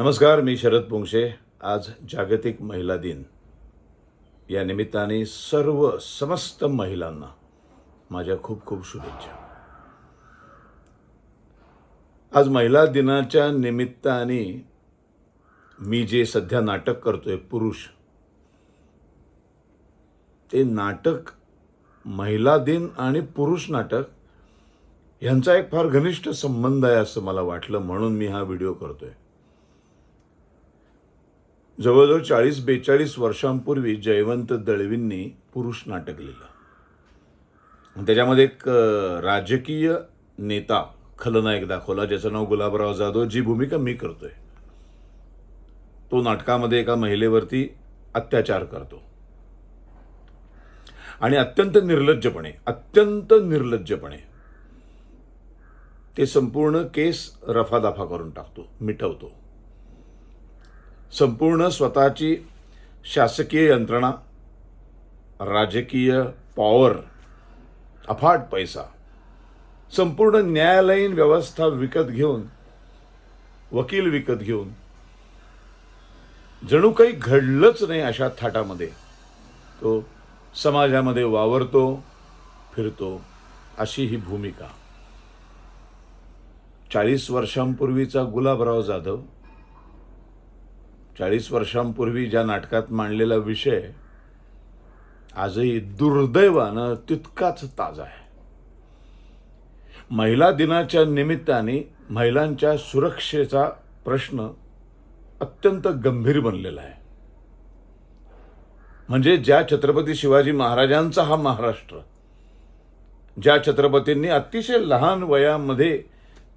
नमस्कार मी शरद पोंक्षे आज जागतिक महिला दिन. या निमित्ताने सर्व समस्त महिलांना माझ्या खूप खूप शुभेच्छा. आज महिला दिनाच्या निमित्ताने मी जे सध्या नाटक करतोय पुरुष ते नाटक महिला दिन आणि पुरुष नाटक यांचा एक फार घनिष्ठ संबंध आहे असं मला वाटलं म्हणून मी हा व्हिडिओ करतोय. जवळजवळ चाळीस बेचाळीस वर्षांपूर्वी जयवंत दळवींनी पुरुष नाटक लिहिलं. त्याच्यामध्ये एक राजकीय नेता खलनायक दाखवला ज्याचं नाव गुलाबराव जाधव जी भूमिका मी करतोय. तो नाटकामध्ये एका महिलेवरती अत्याचार करतो. आणि अत्यंत निर्लज्जपणे अत्यंत निर्लज्जपणे ते संपूर्ण केस रफादफा करून टाकतो मिटवतो. संपूर्ण स्वतःची शासकीय यंत्रणा राजकीय पॉवर अफाट पैसा संपूर्ण न्यायालयीन व्यवस्था विकत घेऊन वकील विकत घेऊन जणू काही घडलंच नाही अशा थाटामध्ये. तो समाजामध्ये वावरतो फिरतो अशी ही भूमिका. चाळीस वर्षांपूर्वीचा गुलाबराव जाधव चाळीस वर्षांपूर्वी ज्या नाटकात मांडलेला विषय आजही दुर्दैवानं तितकाच ताजा आहे. महिला दिनाच्या निमित्ताने महिलांच्या सुरक्षेचा प्रश्न अत्यंत गंभीर बनलेला आहे. म्हणजे ज्या छत्रपती शिवाजी महाराजांचा हा महाराष्ट्र ज्या छत्रपतींनी अतिशय लहान वयामध्ये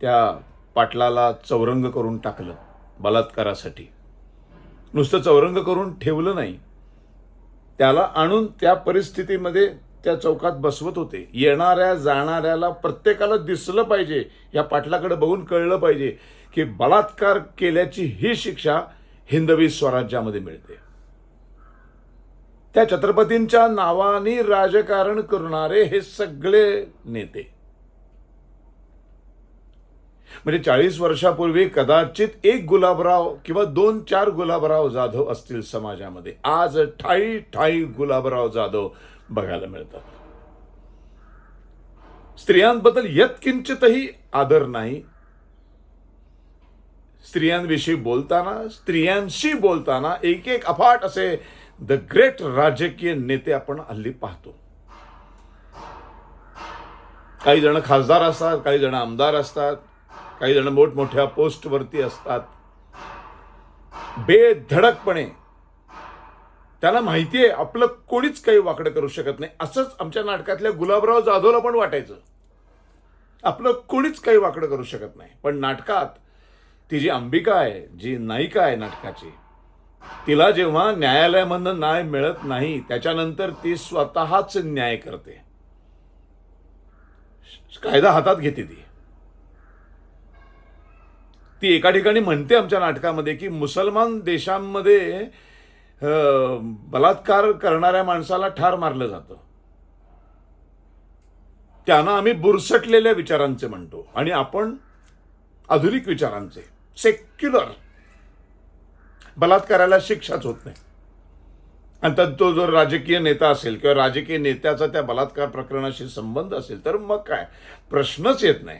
त्या पाटलाला चौरंग करून टाकलं बलात्कारासाठी नुसतं चौरंग करून ठेवलं नाही. त्याला आणून त्या परिस्थितीमध्ये त्या चौकात बसवत होते. येणाऱ्या जाणाऱ्याला प्रत्येकाला दिसलं पाहिजे या पाटलाकडे बघून कळलं पाहिजे की बलात्कार केल्याची ही शिक्षा हिंदवी स्वराज्यामध्ये मिळते. त्या छत्रपतींच्या नावाने राजकारण करणारे हे सगळे नेते म्हणजे चाळीस वर्षापूर्वी कदाचित एक गुलाबराव किंवा दोन चार गुलाबराव जाधव असतील समाजामध्ये. आज ठाई ठाई गुलाबराव जाधव बघायला मिळतात. स्त्रियांबद्दल यत्किंचितही आदर नाही. स्त्रियांविषयी बोलताना स्त्रियांशी बोलताना एक एक अफाट असे द ग्रेट राजकीय नेते आपण हल्ली पाहतो. काही जण खासदार असतात काही जण आमदार असतात काही जण मोठमोठ्या पोस्टवरती असतात. बेधडकपणे. त्याला माहिती आहे आपलं कोणीच काही वाकडं करू शकत नाही. असंच आमच्या नाटकातल्या गुलाबराव जाधवला पण वाटायचं. आपलं कोणीच काही वाकडं करू शकत नाही. पण नाटकात ती जी अंबिका आहे जी नायिका आहे नाटकाची तिला जेव्हा न्यायालयामधनं न्याय मिळत नाही त्याच्यानंतर ती स्वतःच न्याय करते. कायदा हातात घेते ती. ती एका ठिकाणी म्हणते आमच्या नाटकामध्ये की मुसलमान देशांमध्ये बलात्कार करणाऱ्या माणसाला ठार मारलं जातं. त्यांना आम्ही बुरसटलेल्या विचारांचे म्हणतो आणि आपण आधुनिक विचारांचे सेक्युलर बलात्काराला शिक्षाच होत नाही. आणि त्यात तो जर राजकीय नेता असेल किंवा राजकीय नेत्याचा त्या बलात्कार प्रकरणाशी संबंध असेल तर मग काय? प्रश्नच येत नाही.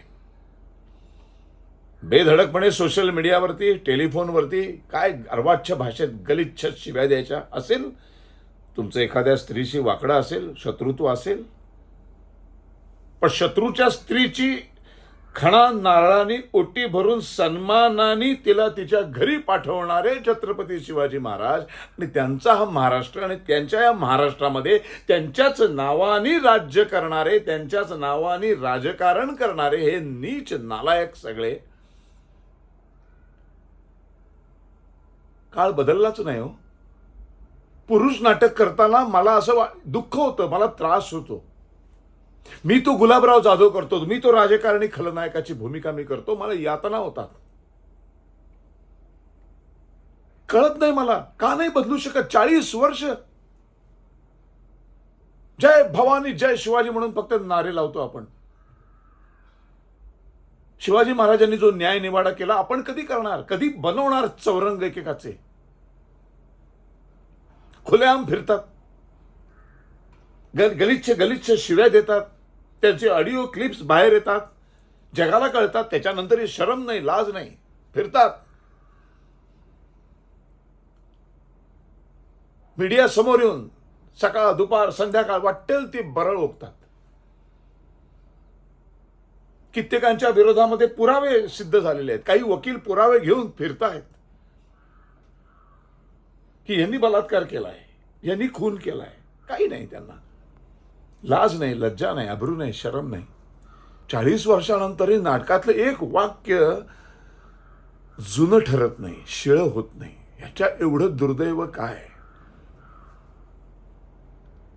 बेधडकपणे सोशल मीडियावरती टेलिफोनवरती काय अर्वाच्छ भाषेत गलिच्छ शिव्या द्यायच्या असेल तुमचं एखाद्या स्त्रीशी वाकडं असेल शत्रुत्व असेल पण शत्रूच्या स्त्रीची खणा नारळाने ओटी भरून सन्मानाने तिला तिच्या घरी पाठवणारे छत्रपती शिवाजी महाराज आणि त्यांचा हा महाराष्ट्र आणि त्यांच्या या महाराष्ट्रामध्ये त्यांच्याच नावाने राज्य करणारे त्यांच्याच नावाने राजकारण करणारे हे नीच नालायक सगळे काळ बदललाच नाही हो. पुरुष नाटक करताना मला असं वा दुःख होतं मला त्रास होतो. मी तो गुलाबराव जाधव करतो मी तो राजकारणी खलनायकाची भूमिका मी करतो मला यातना होतात. कळत नाही मला का नाही बदलू शकत? चाळीस वर्ष. जय भवानी जय शिवाजी म्हणून फक्त नारे लावतो आपण. शिवाजी महाराजांनी जो न्याय निवाडा केला आपण कधी करणार? कधी बनवणार चौरंग एकेकाचे? खुलेआम फिरतात. गल गलिच्छ गलिच्छ शिव्या देतात. त्यांचे ऑडिओ क्लिप्स बाहेर येतात. जगाला कळतात त्याच्यानंतरही शरम नाही लाज नाही. फिरतात. मीडिया समोर येऊन सकाळ दुपार संध्याकाळ वाटेल ते बरळ ओकतात कित्येकांच्या विरोधामध्ये पुरावे सिद्ध झालेले आहेत. काही वकील पुरावे घेऊन फिरतायत. की यांनी बलात्कार केला आहे यांनी खून केला आहे काही नाही त्यांना. लाज नाही लज्जा नाही अब्रू नाही शरम नाही. चाळीस वर्षानंतरही नाटकातलं एक वाक्य जुनं ठरत नाही शिळ होत नाही. ह्याच्या एवढं दुर्दैव काय?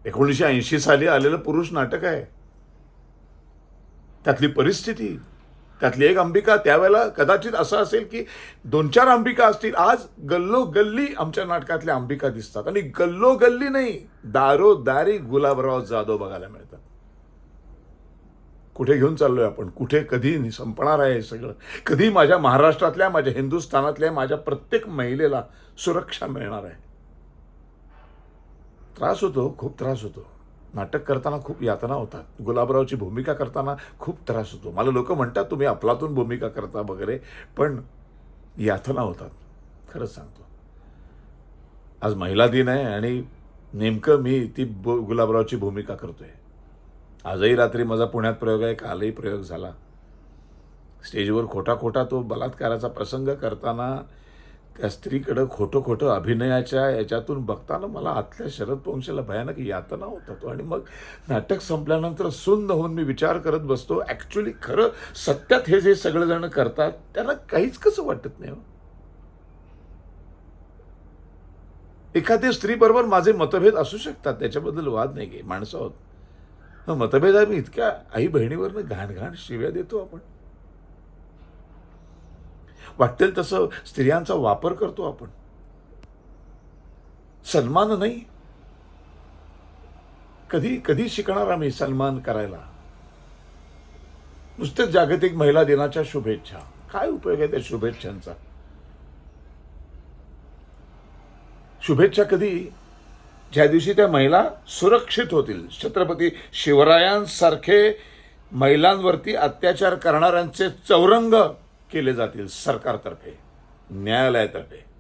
एकोणीसशे ऐंशी साली आलेलं पुरुष नाटक आहे. त्यातली परिस्थिती त्यातली एक अंबिका त्यावेळेला कदाचित असं असेल की दोन चार अंबिका असतील आज गल्लो गल्ली आमच्या नाटकातल्या अंबिका दिसतात. आणि गल्लो गल्ली नाही दारो दारी गुलाबराव जाधव बघायला मिळतात. कुठे घेऊन चाललोय आपण? कुठे कधी संपणार आहे हे सगळं? कधी माझ्या महाराष्ट्रातल्या माझ्या हिंदुस्थानातल्या माझ्या प्रत्येक महिलेला सुरक्षा मिळणार आहे? त्रास होतो खूप त्रास होतो. नाटक करताना खूप यातना होतात. गुलाबरावची भूमिका करताना खूप त्रास होतो. मला लोक म्हणतात तुम्ही आपलातून भूमिका करता वगैरे. पण यातना होतात. खरंच सांगतो. आज महिला दिन आहे आणि नेमकं मी ती बो गुलाबरावची भूमिका करतो आहे आजही रात्री माझा पुण्यात प्रयोग आहे कालही प्रयोग झाला. स्टेजवर खोटा खोटा तो बलात्काराचा प्रसंग करताना स्त्रीकडं खोटं खोटं अभिनयाच्या याच्यातून बघताना मला आतल्या शरद पोंक्षेला भयानक यातना होत होतो आणि मग नाटक संपल्यानंतर सुन्न होऊन मी विचार करत बसतो ॲक्च्युली खरं सत्यात हे जे सगळेजण करतात त्यांना काहीच कसं वाटत नाही हो? एखाद्या स्त्रीबरोबर माझे मतभेद असू शकतात त्याच्याबद्दल वाद नाही घे माणसं आहोत. मतभेद आम्ही इतक्या आई बहिणीवरनं घाण घाण शिव्या देतो आपण. वाटेल तसं स्त्रियांचा वापर करतो आपण. सन्मान नाही. कधी कधी शिकणार आम्ही सन्मान करायला. नुसतेच जागतिक महिला दिनाच्या शुभेच्छा. काय उपयोग आहे त्या शुभेच्छांचा? शुभेच्छा कधी? ज्या दिवशी त्या महिला सुरक्षित होतील. छत्रपती शिवरायांसारखे महिलांवरती अत्याचार करणाऱ्यांचे चौरंग केले जातील सरकारतर्फे न्यायालयातर्फे.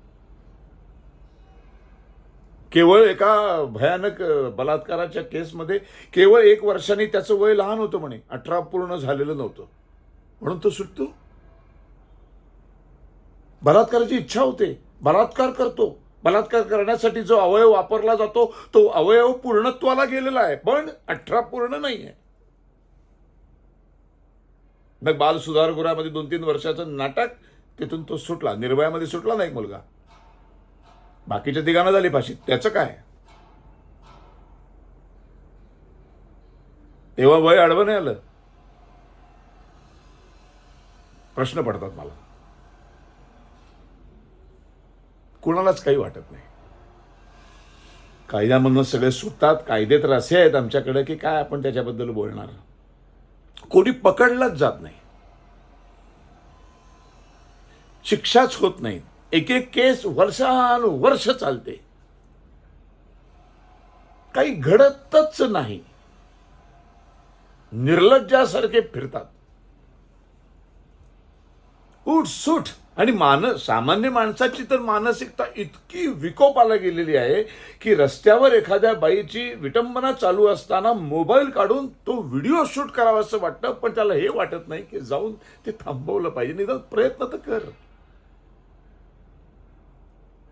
केवळ एका भयानक बलात्काराच्या केसमध्ये केवळ एक वर्षाने त्याचं वय लहान होतं म्हणे. अठरा पूर्ण झालेलं नव्हतं. म्हणून तो सुटतो. बलात्काराची इच्छा होते. बलात्कार करतो. बलात्कार करण्यासाठी जो अवयव वापरला जातो तो अवयव पूर्णत्वाला गेलेला आहे. पण अठरा पूर्ण नाही आहे मग बाल सुधारगृहामध्ये दोन तीन वर्षाचं नाटक तिथून तो सुटला. निर्भयामध्ये सुटला नाही मुलगा. बाकीच्या तिघांना झाली फाशी. त्याचं काय? तेव्हा वय आडवं नाही आलं. प्रश्न पडतात मला. कुणालाच काही वाटत नाही. कायद्यामधनं सगळे सुटतात कायदे तर असे आहेत आमच्याकडे की काय आपण त्याच्याबद्दल बोलणार? कोणी पकडलाच जात नाही. शिक्षाच होत नाही. एक एक केस वर्षानुवर्ष चालते. काही घडतच नाही. निर्लज्जासारखे फिरतात. उठसूट आणि मान सामान्य माणसाची तर मानसिकता इतकी विकोपाला गेलेली आहे की रस्त्यावर एखाद्या बाईची विटंबना चालू असताना मोबाईल काढून तो व्हिडिओ शूट करावा असं वाटतं पण त्याला हे वाटत नाही की जाऊन ते थांबवलं पाहिजे. निदान प्रयत्न तर कर.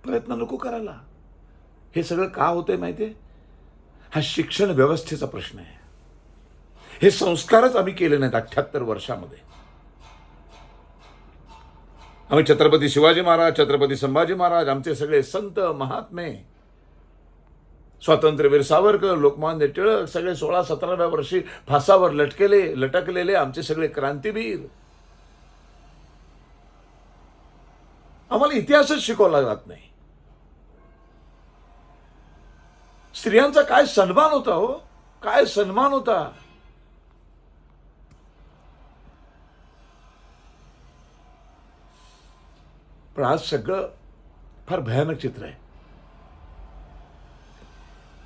प्रयत्न नको करायला. हे सगळं का होतंय माहितीये हा शिक्षण व्यवस्थेचा प्रश्न आहे. हे संस्कारच आम्ही केले नाहीत अठ्ठ्याहत्तर वर्षामध्ये. आम्ही छत्रपती शिवाजी महाराज छत्रपती संभाजी महाराज आमचे सगळे संत महात्मे स्वातंत्र्यवीर सावरकर लोकमान्य टिळक सगळे सोळा सतराव्या वर्षी फासावर लटकेले लटकलेले आमचे सगळे क्रांतीवीर. आम्हाला इतिहासच शिकवला जात नाही. स्त्रियांचा काय सन्मान होता हो? काय सन्मान होता? पण आज सगळं फार भयानक चित्र आहे.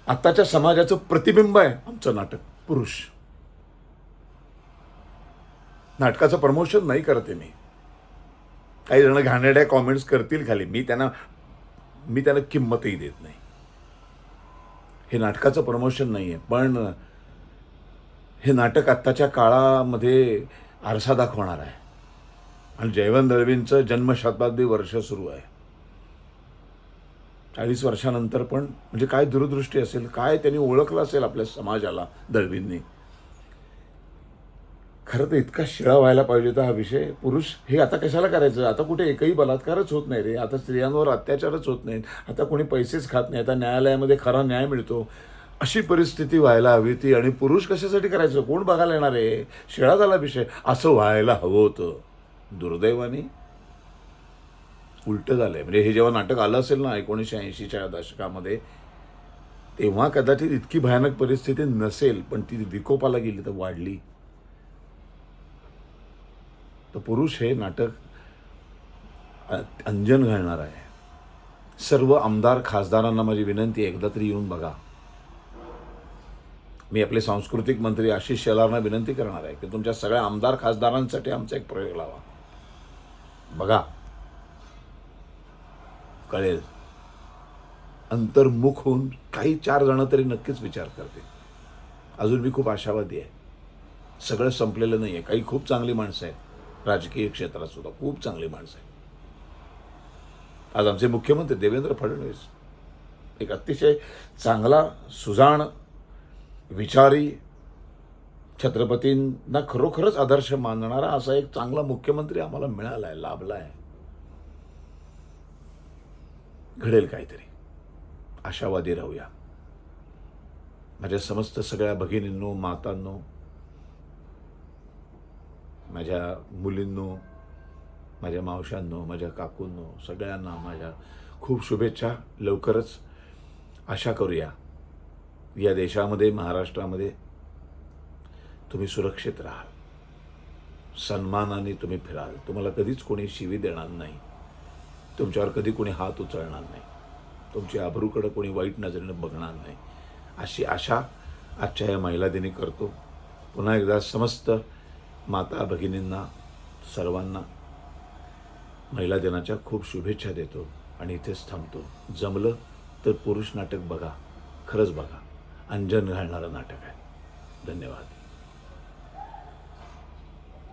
आत्ताच्या समाजाचं प्रतिबिंब आहे आमचं नाटक पुरुष. नाटकाचं प्रमोशन नाही करते मी. काही जण घाणेरड्या कॉमेंट्स करतील खाली. मी त्यांना मी त्यांना किंमतही देत नाही. हे नाटकाचं प्रमोशन नाही आहे. पण हे नाटक आत्ताच्या काळामध्ये आरसा दाखवणार आहे. आणि जयवंत दळवींचं जन्मशताब्दी वर्ष सुरू आहे. चाळीस वर्षानंतर पण म्हणजे काय दूरदृष्टी असेल काय त्यांनी ओळखलं असेल आपल्या समाजाला दळवींनी? खरं तर इतका शिळा व्हायला पाहिजे होता हा विषय. पुरुष हे आता कशाला करायचं? आता कुठे एकही बलात्कारच होत नाही रे. आता स्त्रियांवर अत्याचारच होत नाहीत. आता कोणी पैसेच खात नाही. आता न्यायालयामध्ये खरा न्याय मिळतो. अशी परिस्थिती व्हायला हवी ती आणि पुरुष कशासाठी करायचं? कोण बघायला येणार आहे? शिळा झाला विषय. असं व्हायला हवं होतं. दुर्दैवाने उलटं झालंय. म्हणजे हे जेव्हा नाटक आलं असेल ना एकोणीसशे ऐंशीच्या दशकामध्ये तेव्हा कदाचित इतकी भयानक परिस्थिती नसेल पण ती विकोपाला गेली तर वाढली. तर पुरुष हे नाटक अंजन घालणार आहे. सर्व आमदार खासदारांना माझी विनंती एकदा तरी येऊन बघा. मी आपले सांस्कृतिक मंत्री आशिष शेलारना विनंती करणार आहे की तुमच्या सगळ्या आमदार खासदारांसाठी आमचा एक प्रयोग लावा. बघा. कळेल. अंतर्मुख होऊन काही चार जण तरी नक्कीच विचार करते अजून मी खूप आशावादी आहे. सगळं संपलेलं नाही आहे काही खूप चांगली माणसं आहेत. राजकीय क्षेत्रात सुद्धा खूप चांगली माणसं आहेत. आज आमचे मुख्यमंत्री देवेंद्र फडणवीस एक अतिशय चांगला सुजाण विचारी छत्रपतींना खरोखरच आदर्श मानणारा असा एक चांगला मुख्यमंत्री आम्हाला मिळाला आहे लाभला आहे घडेल काहीतरी. आशावादी राहूया. माझ्या समस्त सगळ्या भगिनींनो मातांनो माझ्या मुलींनो माझ्या मावशांनो माझ्या काकूंनो सगळ्यांना माझ्या खूप शुभेच्छा. लवकरच आशा करूया. या देशामध्ये महाराष्ट्रामध्ये तुम्ही सुरक्षित राहाल. सन्मानाने तुम्ही फिराल. तुम्हाला कधीच कोणी शिवी देणार नाही. तुमच्यावर कधी कोणी हात उचलणार नाही. तुमची आबरूकडं कोणी वाईट नजरेनं बघणार नाही. अशी आशा आजच्या या महिला दिनी करतो. पुन्हा एकदा समस्त माता भगिनींना सर्वांना महिला दिनाच्या खूप शुभेच्छा देतो आणि इथेच थांबतो. जमलं तर पुरुष नाटक बघा खरंच बघा. अंजन घालणारं नाटक आहे. धन्यवाद.